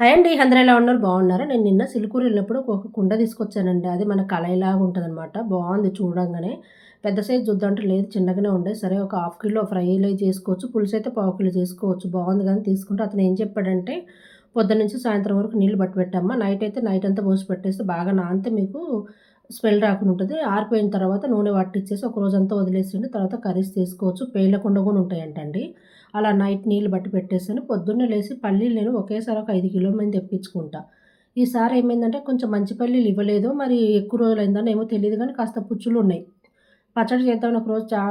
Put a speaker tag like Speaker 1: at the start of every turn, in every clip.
Speaker 1: Hi అండి అందరూ ఎలా ఉన్నారు? బాగున్నారా? నేను నిన్న సిలుకూరు వెళ్ళినప్పుడు ఒక కుండ తీసుకొచ్చానండి. అది మన ఉంటుంది అనమాట బాగుంది చూడంగానే. పెద్ద సైజు చూద్దాంటే లేదు చిన్నగానే ఉండే. సరే ఒక హాఫ్ కిలో ఫ్రైలో చేసుకోవచ్చు. పులుసు అయితే పావు కిలో చేసుకోవచ్చు. బాగుంది కానీ తీసుకుంటే అతను ఏం చెప్పాడంటే పొద్దున్న నుంచి సాయంత్రం వరకు నీళ్ళు పట్టి పెట్టామ్మా నైట్ అయితే నైట్ అంతా పోసి పెట్టేస్తే బాగా నానితే మీకు స్మెల్ రాకుండా ఉంటుంది. ఆరిపోయిన తర్వాత నూనె పట్టించేసి ఒక రోజంతా వదిలేసిండి తర్వాత కర్రీస్ తీసుకోవచ్చు పేలకుండా కూడా ఉంటాయంటండి. అలా నైట్ నీళ్ళు బట్టి పెట్టేసాను పొద్దున్నే లేచి పల్లీలు నేను ఒకేసారి ఒక ఐదు కిలోల మంది తెప్పించుకుంటా. ఈసారి ఏమైందంటే కొంచెం మంచి పల్లీలు ఇవ్వలేదు. మరి ఎక్కువ రోజులు అయిందని ఏమో తెలియదు కానీ కాస్త పుచ్చులు ఉన్నాయి. పచ్చడి చేద్దామని ఒక రోజు చా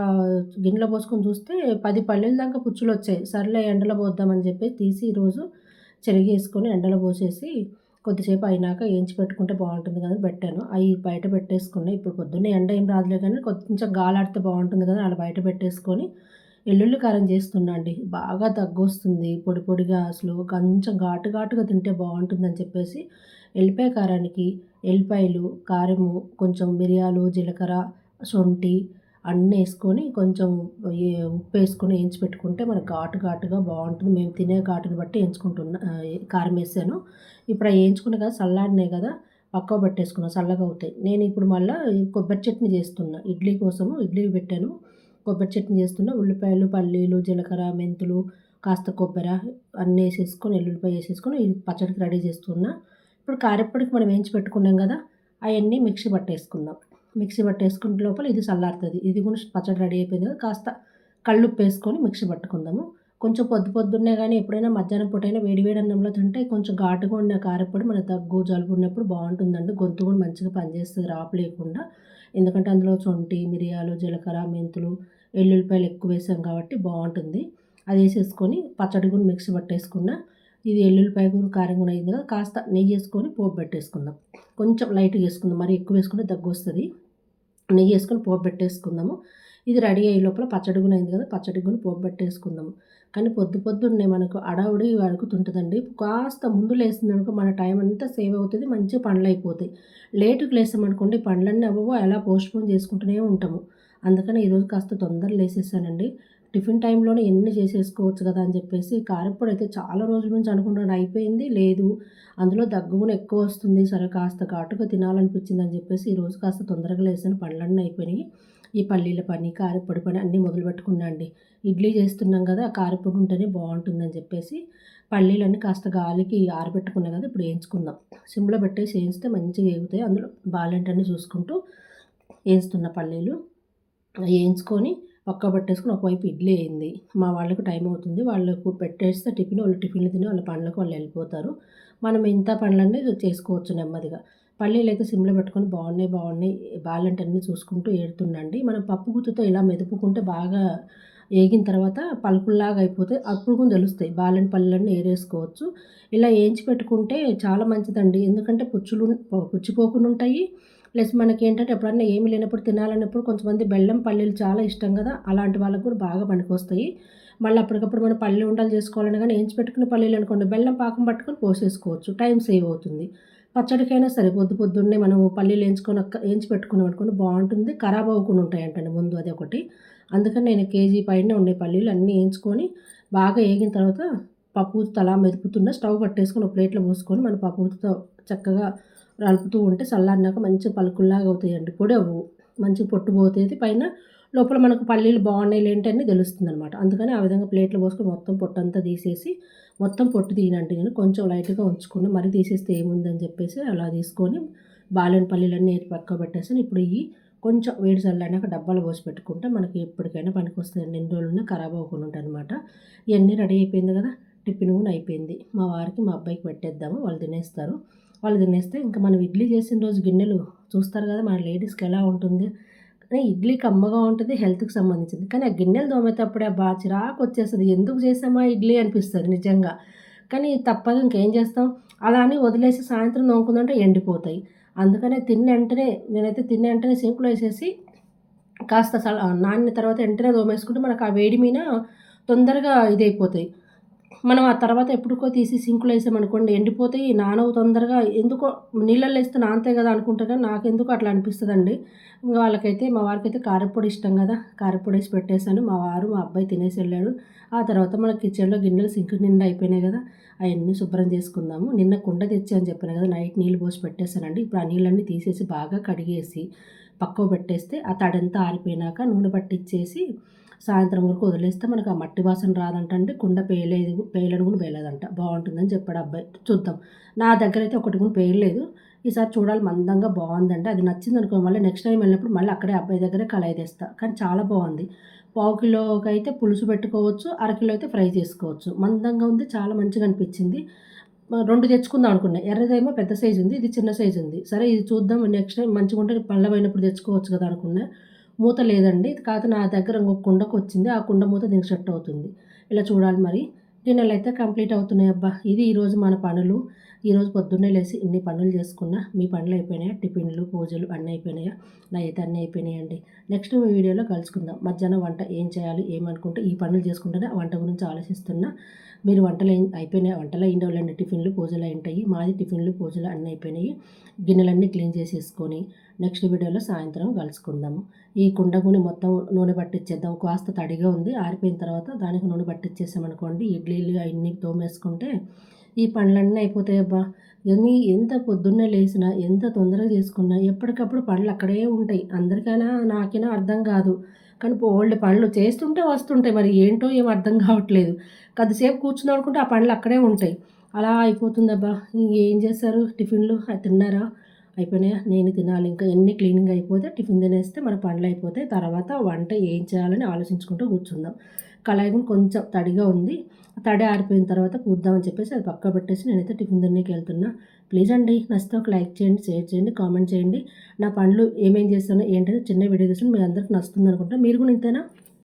Speaker 1: గిన్నెలో పోసుకొని చూస్తే పది పల్లీల దాకా పుచ్చులు వచ్చాయి. సర్లే ఎండలో పోద్దామని చెప్పి తీసి ఈరోజు చెరిగేసుకొని ఎండలో పోసేసి కొద్దిసేపు అయినాక ఏంచి పెట్టుకుంటే బాగుంటుంది కదా పెట్టాను. అవి బయట పెట్టేసుకున్నాయి ఇప్పుడు పొద్దున్నే ఎండ ఏం రాదులే కానీ కొంచెం గాలాడితే బాగుంటుంది కదా అలా బయట పెట్టేసుకొని ఎల్లుల్లి కారం చేస్తున్నా అండి. బాగా దగ్గు వస్తుంది పొడి పొడిగా అసలు కొంచెం ఘాటు ఘాటుగా తింటే బాగుంటుందని చెప్పేసి ఎల్లిపాయ కారానికి ఎల్లిపాయలు కారము కొంచెం మిరియాలు జీలకర్ర శొంఠి అన్నీ వేసుకొని కొంచెం ఉప్పు వేసుకొని వేయించి పెట్టుకుంటే మనకు ఘాటు ఘాటుగా బాగుంటుంది. మేము తినే ఘాటుని బట్టి వేయించుకుంటున్నా కారం వేసాను. ఇప్పుడు అవి వేయించుకునే కదా చల్లాడినాయి కదా పక్క పెట్టేసుకున్నా చల్లగా అవుతాయి. నేను ఇప్పుడు మళ్ళీ కొబ్బరి చట్నీ చేస్తున్నా. ఇడ్లీ కోసము ఇడ్లీ పెట్టాను. కొబ్బరి చట్నీ చేస్తున్నా. ఉల్లిపాయలు పల్లీలు జీలకర్ర మెంతులు కాస్త కొబ్బరి అన్నీ వేసేసుకొని ఎల్లుల్లిపాయ వేసేసుకొని పచ్చడికి రెడీ చేస్తున్నా. ఇప్పుడు కారెప్పటికి మనం వేయించి పెట్టుకున్నాం కదా అవన్నీ మిక్సీ పట్టేసుకుందాం. మిక్సీ పట్టేసుకునే లోపల ఇది చల్లారుతుంది. ఇది కూడా పచ్చడి రెడీ అయిపోయింది కదా కాస్త కళ్ళుప్పు వేసుకొని మిక్సీ పట్టుకుందాము. కొంచెం పొద్దు పొద్దున్నే కానీ ఎప్పుడైనా మధ్యాహ్నం పూటైనా వేడి వేడి అన్నంలో తింటే కొంచెం ఘాటుగా ఉండే కారపొడి మన దగ్గు జలుబు ఉన్నప్పుడు బాగుంటుందండి. గొంతు కూడా మంచిగా పనిచేస్తుంది రాపు లేకుండా. ఎందుకంటే అందులో సొంటి మిరియాలు జీలకర్ర మెంతులు వెల్లుల్లిపాయలు ఎక్కువ వేసాం కాబట్టి బాగుంటుంది. అది వేసేసుకొని పచ్చడి కూడా మిక్సీ పట్టేసుకున్న ఇది ఎల్లుల్లిపాయ కూడా కారం కూడా అయింది కదా కాస్త నెయ్యి వేసుకొని పోపు పెట్టేసుకుందాం. కొంచెం లైట్గా వేసుకుందాం. మరి ఎక్కువ వేసుకుంటే దగ్గు వస్తుంది. నెయ్యి వేసుకొని పోపు పెట్టేసుకుందాము. ఇది రెడీ అయ్యే లోపల పచ్చడి కూడా అయింది కదా పచ్చడి కూడా పోపు పెట్టేసుకుందాము. కానీ పొద్దు పొద్దున్నే మనకు అడవుడి అడుగుతుంటుందండి. కాస్త ముందు లేసిందనుకో మన టైం అంతా సేవ్ అవుతుంది మంచిగా పండ్లు అయిపోతాయి. లేటుకు లేసామనుకోండి పండ్లన్నీ అవ్వవో అలా పోస్ట్పోన్ చేసుకుంటూనే ఉంటాము. అందుకని ఈరోజు కాస్త తొందర లేసేసానండి. టిఫిన్ టైంలోనే ఎన్ని చేసేసుకోవచ్చు కదా అని చెప్పేసి కారప్పొడి అయితే చాలా రోజుల నుంచి అనుకుంటాను అయిపోయింది లేదు. అందులో దగ్గు కూడా ఎక్కువ వస్తుంది సరే కాస్త ఘాటుగా తినాలనిపించింది అని చెప్పేసి ఈరోజు కాస్త తొందరగా లేసాను పళ్ళన్నీ అయిపోయినాయి. ఈ పల్లీల పని కారప్పొడి పని అన్నీ మొదలు పెట్టుకున్నా అండి. ఇడ్లీ చేస్తున్నాం కదా కారప్పొడి ఉంటేనే బాగుంటుందని చెప్పేసి పల్లీలన్నీ కాస్త గాలికి ఆరబెట్టుకున్నాం కదా ఇప్పుడు వేయించుకుందాం. సిమ్లో పెట్టేసి వేయిస్తే మంచిగా వేగుతాయి అందులో బాలెంటన్నీ చూసుకుంటూ వేయిస్తున్న పల్లీలు వేయించుకొని పక్క పెట్టేసుకుని ఒకవైపు ఇడ్లీ అయింది. మా వాళ్ళకు టైం అవుతుంది. వాళ్ళకు పెట్టేస్తే టిఫిన్ వాళ్ళు టిఫిన్లు తిని వాళ్ళ పనులకు వాళ్ళు వెళ్ళిపోతారు. మనం ఇంత పనులన్నీ చేసుకోవచ్చు నెమ్మదిగా. పల్లీలు అయితే సిమ్లో పెట్టుకొని బాగున్నాయి బాగున్నాయి. బాలంటన్నీ చూసుకుంటూ ఏడుతుండండి. మనం పప్పు గుత్తుతో ఇలా మెదుపుకుంటే బాగా ఏగిన తర్వాత పలుకుల్లాగా అయిపోతే అప్పుడు కూడా తెలుస్తాయి. బాలని పళ్ళన్నీ ఏరేసుకోవచ్చు. ఇలా వేయించి పెట్టుకుంటే చాలా మంచిదండి. ఎందుకంటే పుచ్చులు పుచ్చిపోకుండా ఉంటాయి. ప్లస్ మనకి ఏంటంటే ఎప్పుడన్నా ఏమి లేనప్పుడు తినాలన్నప్పుడు కొంతమంది బెల్లం పల్లీలు చాలా ఇష్టం కదా అలాంటి వాళ్ళకు కూడా బాగా పనికొస్తాయి. మళ్ళీ అప్పటికప్పుడు మనం పల్లె ఉండాలి చేసుకోవాలని కానీ వేయించి పెట్టుకున్న పల్లీలు అనుకోండి బెల్లం పాకం పట్టుకొని పోసేసుకోవచ్చు టైం సేవ్ అవుతుంది. పచ్చడికైనా సరే పొద్దు పొద్దున్నే మనం పల్లీలు వేయించుకొని వేయించి పెట్టుకున్నాం అనుకోండి బాగుంటుంది. ఖరాబ్ అవ్వకుండా ఉంటాయంటండి ముందు అది ఒకటి. అందుకని నేను కేజీ పైన ఉండే పల్లీలు అన్నీ వేయించుకొని బాగా వేగిన తర్వాత పప్పు తలా మెదుపుతున్న స్టవ్ పట్టేసుకొని ఒక ప్లేట్లో పోసుకొని మన పప్పుతో చక్కగా నలుపుతూ ఉంటే చల్లారినాక మంచి పలుకుల్లాగా అవుతాయండి. పొడి అవ్వు మంచి పొట్టు పోతుంది పైన లోపల మనకు పల్లీలు బాగున్నాయి ఏంటి అని తెలుస్తుంది అనమాట అందుకని ఆ విధంగా ప్లేట్లో పోసుకొని మొత్తం పొట్టు అంతా తీసేసి మొత్తం పొట్టు తీయనంటే నేను. కొంచెం లైట్గా ఉంచుకుని మరీ తీసేస్తే ఏముందని చెప్పేసి అలా తీసుకొని బాలేని పల్లీలన్నీ పక్క పెట్టేసాను ఇప్పుడు ఇవి కొంచెం వేడి చల్లాక డబ్బాలు పోసి పెట్టుకుంటే మనకి ఎప్పటికైనా పనికి వస్తుంది ఎన్ని రోజులున్నా ఖరాబ్ అవ్వకుండా ఉంటాయి అనమాట ఇవన్నీ రెడీ అయిపోయింది కదా. టిఫిన్ కూడా అయిపోయింది. మా వారికి మా అబ్బాయికి పెట్టేద్దాము. వాళ్ళు తినేస్తారు. వాళ్ళు తినేస్తే ఇంకా మనం ఇడ్లీ చేసిన రోజు గిన్నెలు చూస్తారు కదా మన లేడీస్కి ఎలా ఉంటుంది. కానీ ఇడ్లీ కమ్మగా ఉంటుంది హెల్త్కి సంబంధించింది. కానీ ఆ గిన్నెలు తోమేటప్పుడే బాగా చిరాకు వచ్చేస్తుంది. ఎందుకు చేసామా ఇడ్లీ అనిపిస్తుంది నిజంగా. కానీ తప్పదు ఇంకేం చేస్తాం? అలా అని వదిలేసి సాయంత్రం నోముకుందంటే ఎండిపోతాయి. అందుకనే తిన్న వెంటనే నేనైతే తిన్న వెంటనే సింకులో వేసేసి కాస్త నాన్న తర్వాత వెంటనే తోమేసుకుంటే మనకు ఆ వేడి మీద తొందరగా ఇదైపోతాయి. మనం ఆ తర్వాత ఎప్పుడుకో తీసి సింకులో వేసామనుకోండి ఎండిపోతే నానవు తొందరగా ఎందుకో నీళ్ళల్లో వేస్తే నానతాయి కదా అనుకుంటా కానీ నాకెందుకు అట్లా అనిపిస్తుందండి. ఇంకా వాళ్ళకైతే మా వారికైతే కారపొడి ఇష్టం కదా కారపొడి వేసి పెట్టేశాను. మా వారు మా అబ్బాయి తినేసి వెళ్ళాడు. ఆ తర్వాత మన కిచెన్లో గిన్నెలు సింక్ నిండా అయిపోయినాయి కదా అవన్నీ శుభ్రం చేసుకుందాము. నిన్న కుండ తెచ్చి అని చెప్పాను కదా నైట్ నీళ్ళు పోసి పెట్టేశానండి. ఇప్పుడు ఆ నీళ్ళన్నీ తీసేసి బాగా కడిగేసి పక్కకు పెట్టేస్తే ఆ తడంతా ఆరిపోయినాక నూనె పట్టించేసి సాయంత్రం వరకు వదిలేస్తే మనకు ఆ మట్టి వాసన రాదంటండి కుండ పేయలేదు పేయలను కూడా పేయలేదంట బాగుంటుందని చెప్పాడు అబ్బాయి. చూద్దాం. నా దగ్గర అయితే ఒకటి కూడా పేయలేదు ఈసారి చూడాలి మందంగా బాగుందంటే అది నచ్చింది అనుకో మళ్ళీ నెక్స్ట్ టైం వెళ్ళినప్పుడు మళ్ళీ అక్కడే అబ్బాయి దగ్గరే కళాయి తెస్తా. కానీ చాలా బాగుంది. పావు కిలోకి అయితే పులుసు పెట్టుకోవచ్చు అరకిలో అయితే ఫ్రై చేసుకోవచ్చు. మందంగా ఉంది చాలా మంచిగా అనిపించింది. రెండు తెచ్చుకుందాం అనుకున్నా. ఎర్రదేమో పెద్ద సైజు ఉంది ఇది చిన్న సైజు ఉంది. సరే ఇది చూద్దాం. నెక్స్ట్ టైం మంచిగా ఉంటే పళ్ళ పోయినప్పుడు తెచ్చుకోవచ్చు కదా అనుకున్నా. మూత లేదండి. కాకపోతే నా దగ్గర ఇంకొక కుండకు వచ్చింది. ఆ కుండ మూత దీనికి సెట్ అవుతుంది. ఇలా చూడాలి మరి. గిన్నెలు అయితే కంప్లీట్ అవుతున్నాయి అబ్బా ఇది ఈరోజు మన పనులు. ఈరోజు పొద్దున్నే లేచి ఇన్ని పనులు చేసుకున్నా మీ పనులు అయిపోయినాయా? టిఫిన్లు పూజలు అన్నీ అయిపోయినాయా? నా అయితే అన్నీ అయిపోయినాయండి. నెక్స్ట్ వీడియోలో కలుసుకుందాం. మధ్యాహ్నం వంట ఏం చేయాలి ఏమనుకుంటే ఈ పనులు చేసుకుంటేనే వంట గురించి ఆలోచిస్తున్నా. మీరు వంటలు అయిపోయినాయి? వంటలు అయిన వాళ్ళండి. టిఫిన్లు పూజలు అయింటాయి మాది టిఫిన్లు పూజలు అన్నీ అయిపోయినాయి. గిన్నెలన్నీ క్లీన్ చేసేసుకొని నెక్స్ట్ వీడియోలో సాయంత్రం కలుసుకుందాము ఈ కుండగుని మొత్తం నూనె పట్టించేద్దాం కాస్త తడిగా ఉంది. ఆరిపోయిన తర్వాత దానికి నూనె పట్టించేసామనుకోండి ఇడ్లీలు అవన్నీ తోమేసుకుంటే ఈ పనులన్నీ అయిపోతాయి అబ్బా. ఇవన్నీ ఎంత పొద్దున్నే లేచినా ఎంత తొందరగా చేసుకున్నా ఎప్పటికప్పుడు పనులు అక్కడే ఉంటాయి. అందరికైనా నాకైనా అర్థం కాదు. కానీ ఓల్డ్ పనులు చేస్తుంటే వస్తుంటాయి. మరి ఏంటో ఏం అర్థం కావట్లేదు. కొద్దిసేపు కూర్చుని అనుకుంటే ఆ పనులు అక్కడే ఉంటాయి. అలా అయిపోతుందబ్బా ఏం చేస్తారు? టిఫిన్లు తిన్నారా? అయిపోయినాయా? నేను తినాలి. ఇంకా ఎన్ని క్లీనింగ్ అయిపోతే టిఫిన్ తినేస్తే మన పనులు అయిపోతాయి. తర్వాత వంట ఏం చేయాలని ఆలోచించుకుంటూ కూర్చుందాం. కళాయి కొంచెం తడిగా ఉంది. తడి ఆరిపోయిన తర్వాత కూద్దామని చెప్పేసి అది పక్క పెట్టేసి నేనైతే టిఫిన్ దగ్గరికి వెళ్తున్నా. ప్లీజ్ అండి నచ్చితే ఒక లైక్ చేయండి షేర్ చేయండి కామెంట్ చేయండి. నా పనులు ఏమేం చేస్తానో ఏంటంటే చిన్న వీడియో తీసిన మీ అందరికి నచ్చుతుంది అనుకుంటా మీరు కూడా ఇంతేనా?